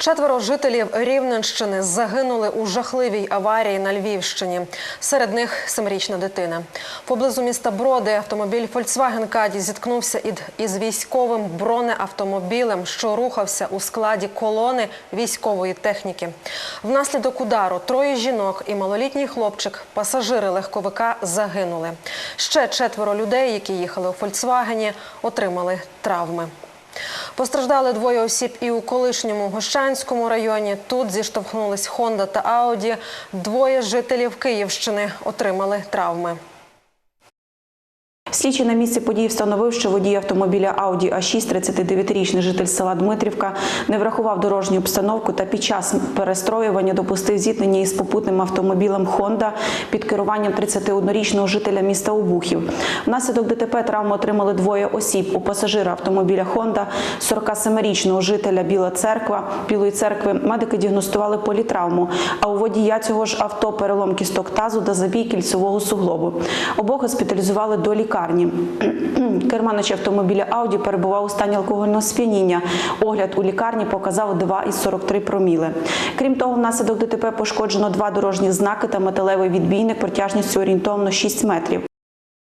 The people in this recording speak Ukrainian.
Четверо жителів Рівненщини загинули у жахливій аварії на Львівщині. Серед них семирічна дитина. Поблизу міста Броди автомобіль Volkswagen Каді зіткнувся із військовим бронеавтомобілем, що рухався у складі колони військової техніки. Внаслідок удару троє жінок і малолітній хлопчик, пасажири легковика, загинули. Ще четверо людей, які їхали у Фольксвагені, отримали травми. Постраждали двоє осіб і у колишньому Гощанському районі. Тут зіштовхнулись Хонда та Ауді. Двоє жителів Київщини отримали травми. Слідчий на місці події встановив, що водій автомобіля Audi A6, 39-річний житель села Дмитрівка, не врахував дорожню обстановку та під час перестроювання допустив зіткнення із попутним автомобілем Honda під керуванням 31-річного жителя міста Обухів. Внаслідок ДТП травму отримали двоє осіб. У пасажира автомобіля Honda, 47-річного жителя Біла Церква, Білої церкви, медики діагностували політравму, а у водія цього ж авто перелом кісток тазу та забій кільцевого суглобу. Обох госпіталізували до лікарні. Керманич автомобіля Ауді перебував у стані алкогольного сп'яніння. Огляд у лікарні показав 2,43 проміли. Крім того, внаслідок ДТП пошкоджено два дорожні знаки та металевий відбійник протяжністю орієнтовно 6 метрів.